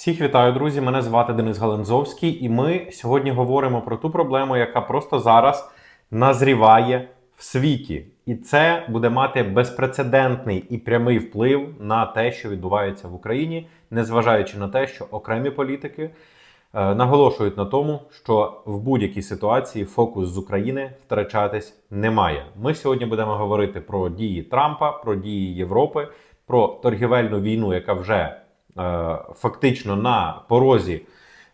Всіх вітаю, друзі! Мене звати Денис Галанзовський, і ми сьогодні говоримо про ту проблему, яка просто зараз назріває в світі. І це буде мати безпрецедентний і прямий вплив на те, що відбувається в Україні, незважаючи на те, що окремі політики е, наголошують на тому, що в будь-якій ситуації фокус з України втрачатись немає. Ми сьогодні будемо говорити про дії Трампа, про дії Європи, про торгівельну війну, яка вже фактично на порозі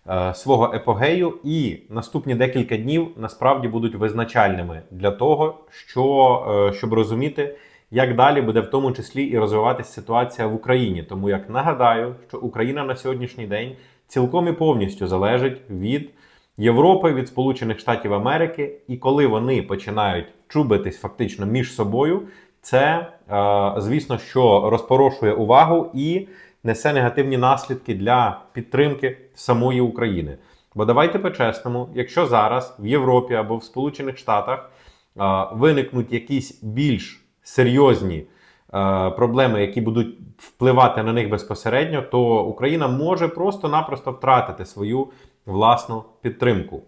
е, свого епогею, і наступні декілька днів насправді будуть визначальними для того, що, е, щоб розуміти, як далі буде в тому числі і розвиватися ситуація в Україні. Тому як нагадаю, що Україна на сьогоднішній день цілком і повністю залежить від Європи, від Сполучених Штатів Америки, і коли вони починають чубитись фактично між собою, це е, звісно, що розпорошує увагу і несе негативні наслідки для підтримки самої України. Бо давайте по-чесному, якщо зараз в Європі або в Сполучених Штатах е, виникнуть якісь більш серйозні е, проблеми, які будуть впливати на них безпосередньо, то Україна може просто-напросто втратити свою власну підтримку.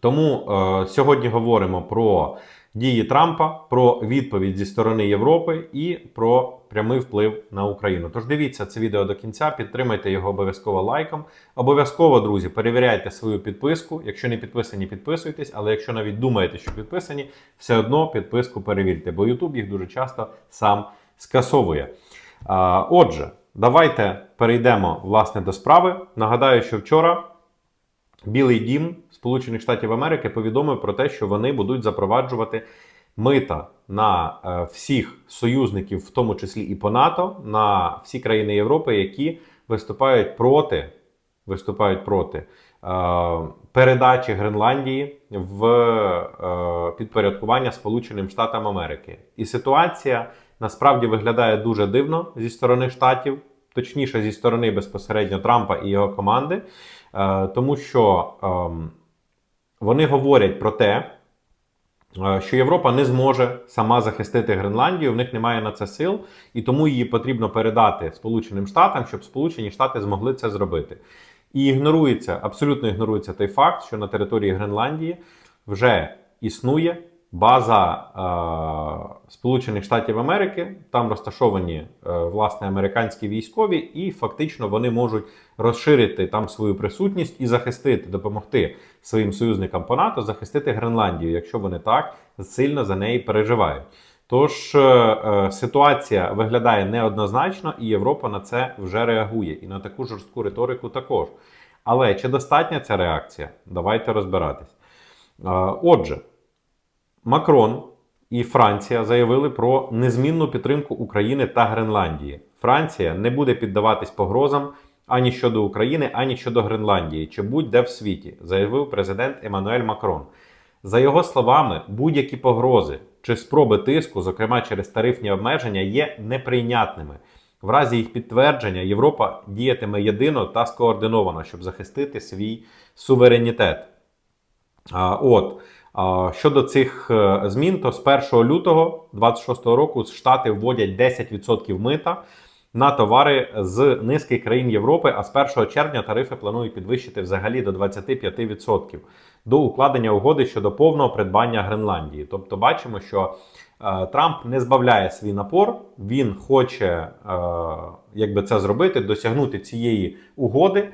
Тому е, сьогодні говоримо про дії Трампа, про відповідь зі сторони Європи і про прямий вплив на Україну. Тож дивіться це відео до кінця, підтримайте його обов'язково лайком. Обов'язково, друзі, перевіряйте свою підписку. Якщо не підписані, підписуйтесь. Але якщо навіть думаєте, що підписані, все одно підписку перевірте, бо YouTube їх дуже часто сам скасовує. А, Отже, давайте перейдемо власне до справи. Нагадаю, що вчора. Білий дім Сполучених Штатів Америки повідомив про те, що вони будуть запроваджувати мита на е, всіх союзників, в тому числі і по НАТО, на всі країни Європи, які виступають проти виступають проти е, передачі Гренландії в е, підпорядкування Сполученим Штатам Америки. І ситуація насправді виглядає дуже дивно зі сторони штатів, точніше зі сторони безпосередньо Трампа і його команди. Е, тому що ем, вони говорять про те, е, що Європа не зможе сама захистити Гренландію, в них немає на це сил, і тому її потрібно передати Сполученим Штатам, щоб Сполучені Штати змогли це зробити. І ігнорується, абсолютно ігнорується той факт, що на території Гренландії вже існує база е, Сполучених Штатів Америки. Там розташовані е, власне американські військові, і фактично вони можуть розширити там свою присутність і захистити, допомогти своїм союзникам по НАТО захистити Гренландію, якщо вони так сильно за неї переживають. Тож е, е, ситуація виглядає неоднозначно, і Європа на це вже реагує, і на таку жорстку риторику також. Але чи достатня ця реакція? Давайте розбиратись. Е, отже. Макрон і Франція заявили про незмінну підтримку України та Гренландії. Франція не буде піддаватись погрозам ані щодо України, ані щодо Гренландії, чи будь-де в світі, заявив президент Еммануель Макрон. За його словами, будь-які погрози чи спроби тиску, зокрема через тарифні обмеження, є неприйнятними. В разі їх підтвердження Європа діятиме єдино та скоординовано, щоб захистити свій суверенітет. А, От Щодо цих е, змін, то з 1 лютого 2026 року Штати вводять 10% мита на товари з низки країн Європи, а з 1 червня тарифи планують підвищити взагалі до 25% до укладення угоди щодо повного придбання Гренландії. Тобто, бачимо, що е, Трамп не збавляє свій напор, він хоче е, якби це зробити, досягнути цієї угоди.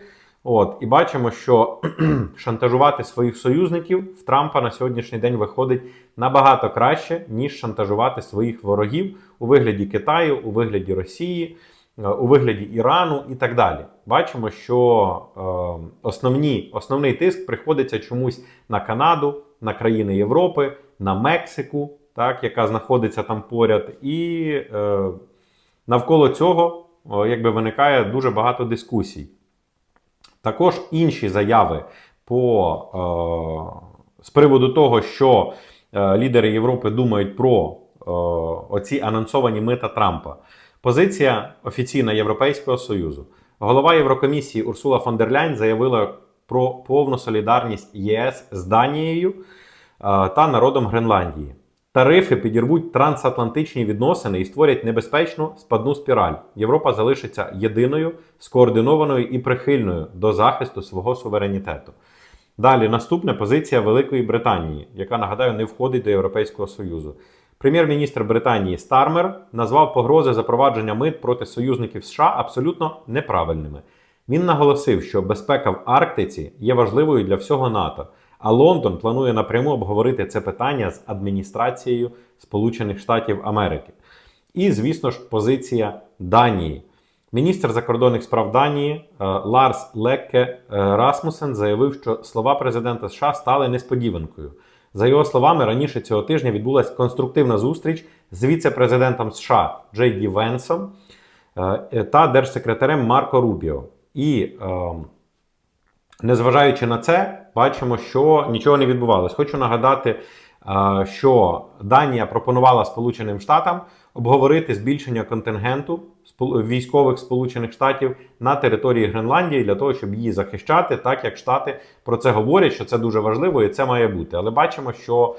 От і бачимо, що шантажувати своїх союзників в Трампа на сьогоднішній день виходить набагато краще, ніж шантажувати своїх ворогів у вигляді Китаю, у вигляді Росії, е, у вигляді Ірану і так далі. Бачимо, що е, основні, основний тиск приходиться чомусь на Канаду, на країни Європи, на Мексику, так, яка знаходиться там поряд, і е, навколо цього е, якби виникає дуже багато дискусій. Також інші заяви по, е, з приводу того, що е, лідери Європи думають про е, оці анонсовані мита Трампа. Позиція офіційна Європейського Союзу. Голова Єврокомісії Урсула фон дер Ляйн заявила про повну солідарність ЄС з Данією е, та народом Гренландії. Тарифи підірвуть трансатлантичні відносини і створять небезпечну спадну спіраль. Європа залишиться єдиною, скоординованою і прихильною до захисту свого суверенітету. Далі наступна позиція Великої Британії, яка нагадаю не входить до Європейського Союзу. Прем'єр-міністр Британії Стармер назвав погрози запровадження мит проти союзників США абсолютно неправильними. Він наголосив, що безпека в Арктиці є важливою для всього НАТО, а Лондон планує напряму обговорити це питання з адміністрацією Сполучених Штатів Америки. І, звісно ж, позиція Данії. Міністр закордонних справ Данії е, Ларс Лекке е, Расмусен заявив, що слова президента США стали несподіванкою. За його словами, раніше цього тижня відбулася конструктивна зустріч з віце-президентом США Джей Ді Венсом е, та держсекретарем Марко Рубіо. І е, незважаючи на це, бачимо, що нічого не відбувалось. Хочу нагадати, що Данія пропонувала Сполученим Штатам обговорити збільшення контингенту військових Сполучених Штатів на території Гренландії для того, щоб її захищати, так як Штати про це говорять, що це дуже важливо і це має бути. Але бачимо, що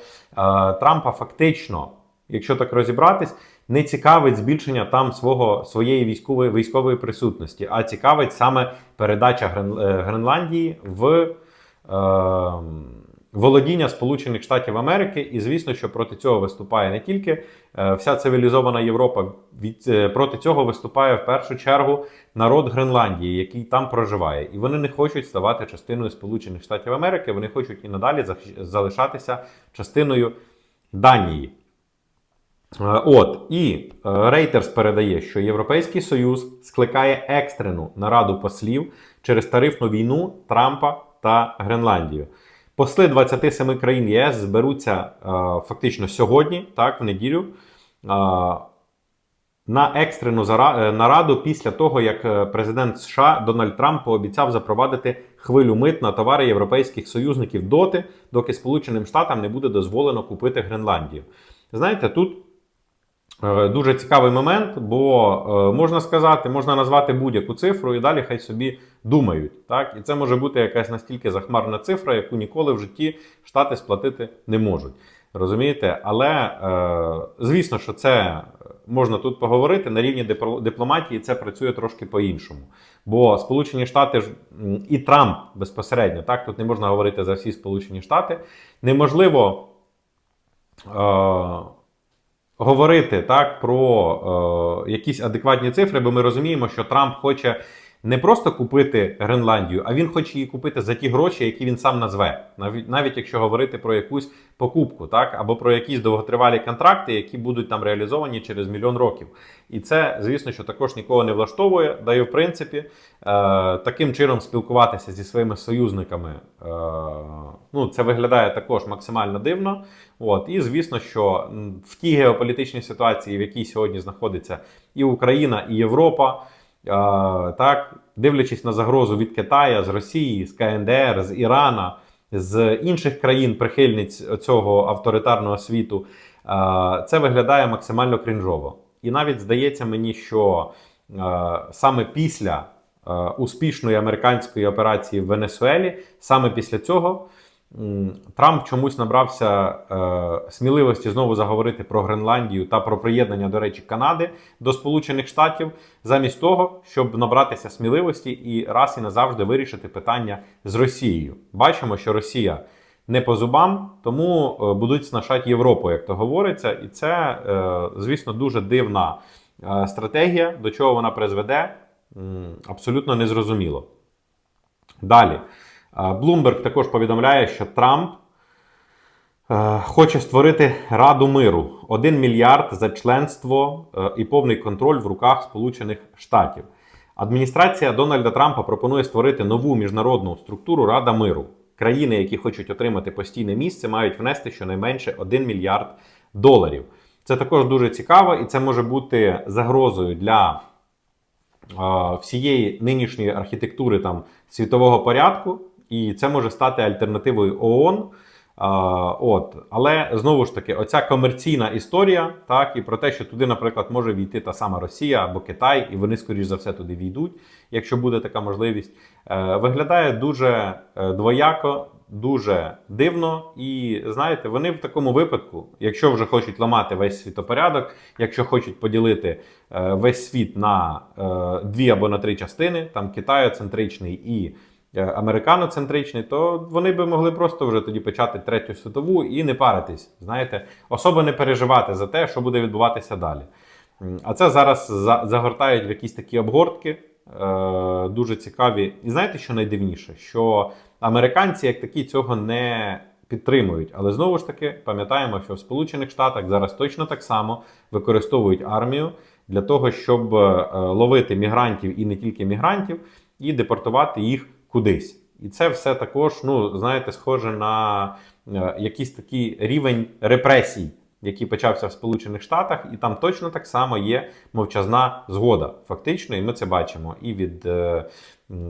Трампа фактично, якщо так розібратись, не цікавить збільшення там свого своєї військової військової присутності, а цікавить саме передача Грен, е, Гренландії в е, володіння Сполучених Штатів Америки. І звісно, що проти цього виступає не тільки е, вся цивілізована Європа, від е, проти цього виступає в першу чергу народ Гренландії, який там проживає, і вони не хочуть ставати частиною Сполучених Штатів Америки. Вони хочуть і надалі залишатися частиною Данії. Е, От і Reuters передає, що Європейський Союз скликає екстрену нараду послів через тарифну війну Трампа та Гренландію. Посли 27 країн ЄС зберуться е, фактично сьогодні, так, в неділю, е, на екстрену нараду після того, як президент США Дональд Трамп пообіцяв запровадити хвилю мит на товари європейських союзників доти, доки Сполученим Штатам не буде дозволено купити Гренландію. Знаєте, тут Дуже цікавий момент, бо е, можна сказати, можна назвати будь-яку цифру і далі хай собі думають. Так? І це може бути якась настільки захмарна цифра, яку ніколи в житті Штати сплатити не можуть. Розумієте? Але е, звісно, що це можна тут поговорити на рівні дипломатії. Це працює трошки по-іншому. Бо Сполучені Штати і Трамп безпосередньо, так тут не можна говорити за всі Сполучені Штати. Неможливо. Говорити так про е, якісь адекватні цифри, бо ми розуміємо, що Трамп хоче не просто купити Гренландію, а він хоче її купити за ті гроші, які він сам назве, навіть навіть якщо говорити про якусь покупку, так або про якісь довготривалі контракти, які будуть там реалізовані через мільйон років. І це, звісно, що також нікого не влаштовує. Да і в принципі, е, таким чином спілкуватися зі своїми союзниками, е, ну це виглядає також максимально дивно. От і звісно, що в тій геополітичній ситуації, в якій сьогодні знаходиться і Україна, і Європа. Так, дивлячись на загрозу від Китая, з Росії, з КНДР, з Ірана, з інших країн, прихильниць цього авторитарного світу, це виглядає максимально крінжово. І навіть здається мені, що саме після успішної американської операції в Венесуелі, саме після цього. Трамп чомусь набрався е, сміливості знову заговорити про Гренландію та про приєднання, до речі, Канади до Сполучених Штатів, замість того, щоб набратися сміливості і раз і назавжди вирішити питання з Росією. Бачимо, що Росія не по зубам, тому е, будуть снашати Європу, як то говориться, і це, е, звісно, дуже дивна е, стратегія. До чого вона призведе, абсолютно незрозуміло. Далі. Блумберг також повідомляє, що Трамп е, хоче створити Раду миру 1 мільярд за членство е, і повний контроль в руках Сполучених Штатів. Адміністрація Дональда Трампа пропонує створити нову міжнародну структуру Рада миру. Країни, які хочуть отримати постійне місце, мають внести щонайменше 1 мільярд доларів. Це також дуже цікаво, і це може бути загрозою для е, всієї нинішньої архітектури там світового порядку, і це може стати альтернативою ООН. А, от. Але знову ж таки, оця комерційна історія, так, і про те, що туди, наприклад, може війти та сама Росія або Китай, і вони, скоріш за все, туди війдуть, якщо буде така можливість, е, виглядає дуже е, двояко, дуже дивно. І знаєте, вони в такому випадку, якщо вже хочуть ламати весь світопорядок, якщо хочуть поділити е, весь світ на дві або на три частини, там Китаєцентричний і е, американоцентричний, то вони би могли просто вже тоді почати третю світову і не паритись. Знаєте, особо не переживати за те, що буде відбуватися далі. А це зараз за- загортають в якісь такі обгортки, е, дуже цікаві. І знаєте, що найдивніше? Що американці, як такі, цього не підтримують. Але знову ж таки пам'ятаємо, що в Сполучених Штатах зараз точно так само використовують армію для того, щоб е, ловити мігрантів і не тільки мігрантів, і депортувати їх кудись. І це все також, ну знаєте, схоже на е, якийсь такий рівень репресій, який почався в Сполучених Штатах, і там точно так само є мовчазна згода. Фактично, і ми це бачимо і від е,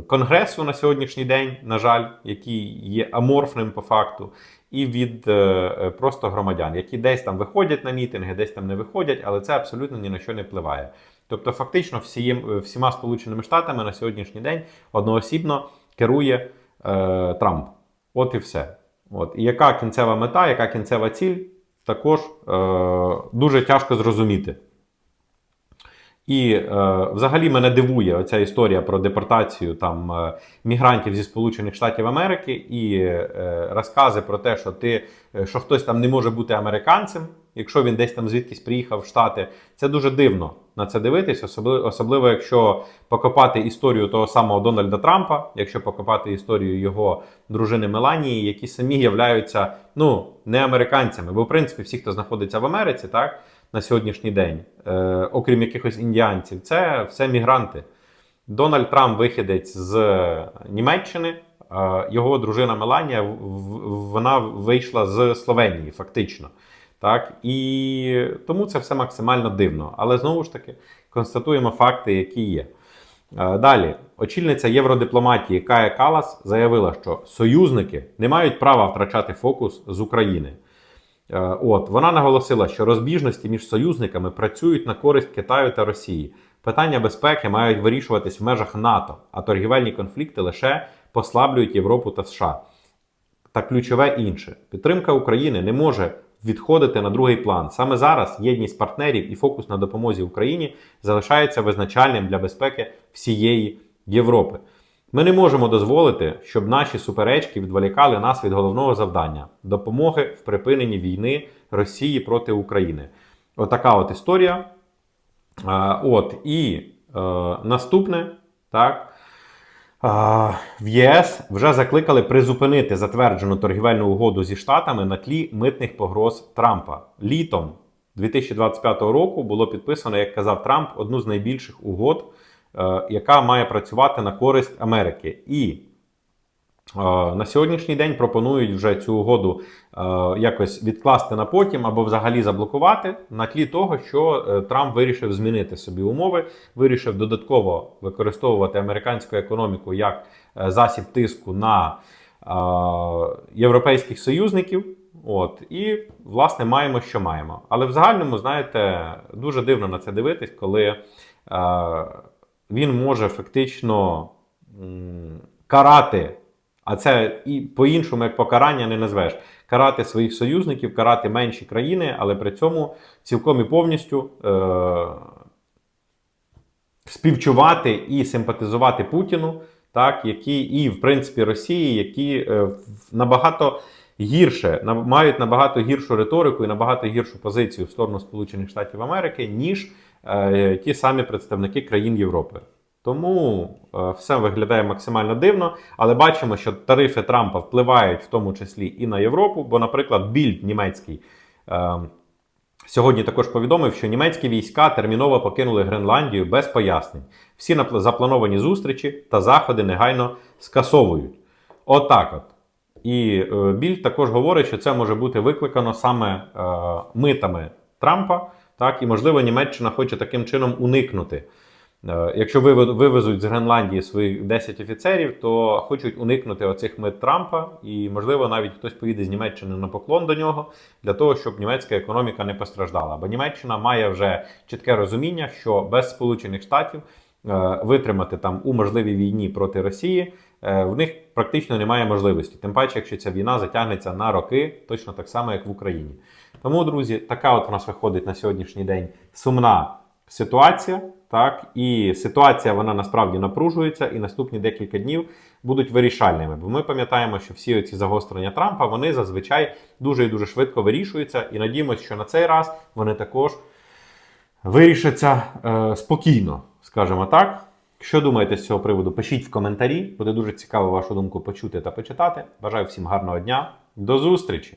Конгресу на сьогоднішній день, на жаль, який є аморфним по факту, і від е, е, просто громадян, які десь там виходять на мітинги, десь там не виходять, але це абсолютно ні на що не впливає. Тобто, фактично, всієм, всіма Сполученими Штатами на сьогоднішній день одноосібно керує е, Трамп. От і все. От. І яка кінцева мета, яка кінцева ціль, також е, дуже тяжко зрозуміти. І е, взагалі мене дивує оця історія про депортацію там е, мігрантів зі Сполучених Штатів Америки і е, розкази про те, що ти е, що хтось там не може бути американцем, якщо він десь там звідкись приїхав в Штати. Це дуже дивно на це дивитись, особливо, особливо якщо покопати історію того самого Дональда Трампа, якщо покопати історію його дружини Меланії, які самі являються ну не американцями, бо в принципі всі, хто знаходиться в Америці, так на сьогоднішній день, е, окрім якихось індіанців, це все мігранти. Дональд Трамп вихідець з Німеччини. Його дружина Меланія вона вийшла з Словенії, фактично. Так? І тому це все максимально дивно. Але знову ж таки констатуємо факти, які є. Е, Далі, очільниця євродипломатії Кая Калас заявила, що союзники не мають права втрачати фокус з України. Е, От вона наголосила, що розбіжності між союзниками працюють на користь Китаю та Росії. Питання безпеки мають вирішуватись в межах НАТО, а торгівельні конфлікти лише послаблюють Європу та США. Та ключове інше: підтримка України не може відходити на другий план. Саме зараз єдність партнерів і фокус на допомозі Україні залишається визначальним для безпеки всієї Європи. Ми не можемо дозволити, щоб наші суперечки відволікали нас від головного завдання допомоги в припиненні війни Росії проти України. Отака от історія. От, і е, наступне, так. В ЄС вже закликали призупинити затверджену торгівельну угоду зі Штатами на тлі митних погроз Трампа. Літом 2025 року було підписано, як казав Трамп, одну з найбільших угод, е, яка має працювати на користь Америки. І на сьогоднішній день пропонують вже цю угоду е, якось відкласти на потім або взагалі заблокувати на тлі того, що е, Трамп вирішив змінити собі умови, вирішив додатково використовувати американську економіку як е, засіб тиску на європейських союзників. От і власне маємо, що маємо. Але в загальному, знаєте, дуже дивно на це дивитись, коли він може фактично карати, а це і по-іншому, як покарання не назвеш, карати своїх союзників, карати менші країни, але при цьому цілком і повністю е, співчувати і симпатизувати Путіну, так, які і в принципі Росії, які е, набагато гірше на- мають набагато гіршу риторику і набагато гіршу позицію в сторону Сполучених Штатів Америки, ніж е, ті самі представники країн Європи. Тому е, все виглядає максимально дивно, але бачимо, що тарифи Трампа впливають в тому числі і на Європу. Бо, наприклад, Більд німецький е, сьогодні також повідомив, що німецькі війська терміново покинули Гренландію без пояснень. Всі заплановані зустрічі та заходи негайно скасовують. Отак от. І е, Більд також говорить, що це може бути викликано саме митами Трампа. Так, і можливо, Німеччина хоче таким чином уникнути Якщо вивезуть з Гренландії своїх 10 офіцерів, то хочуть уникнути оцих мит Трампа, і можливо навіть хтось поїде з Німеччини на поклон до нього для того, щоб німецька економіка не постраждала. Бо Німеччина має вже чітке розуміння, що без Сполучених Штатів е, витримати там у можливій війні проти Росії е, в них практично немає можливості. Тим паче, якщо ця війна затягнеться на роки, точно так само, як в Україні. Тому, друзі, така от у нас виходить на сьогоднішній день сумна ситуація. Так, і ситуація вона насправді напружується, і наступні декілька днів будуть вирішальними. Бо ми пам'ятаємо, що всі ці загострення Трампа вони зазвичай дуже і дуже швидко вирішуються. І надіємося, що на цей раз вони також вирішаться е, спокійно, скажімо так. Що думаєте з цього приводу? Пишіть в коментарі. Буде дуже цікаво вашу думку почути та почитати. Бажаю всім гарного дня. До зустрічі!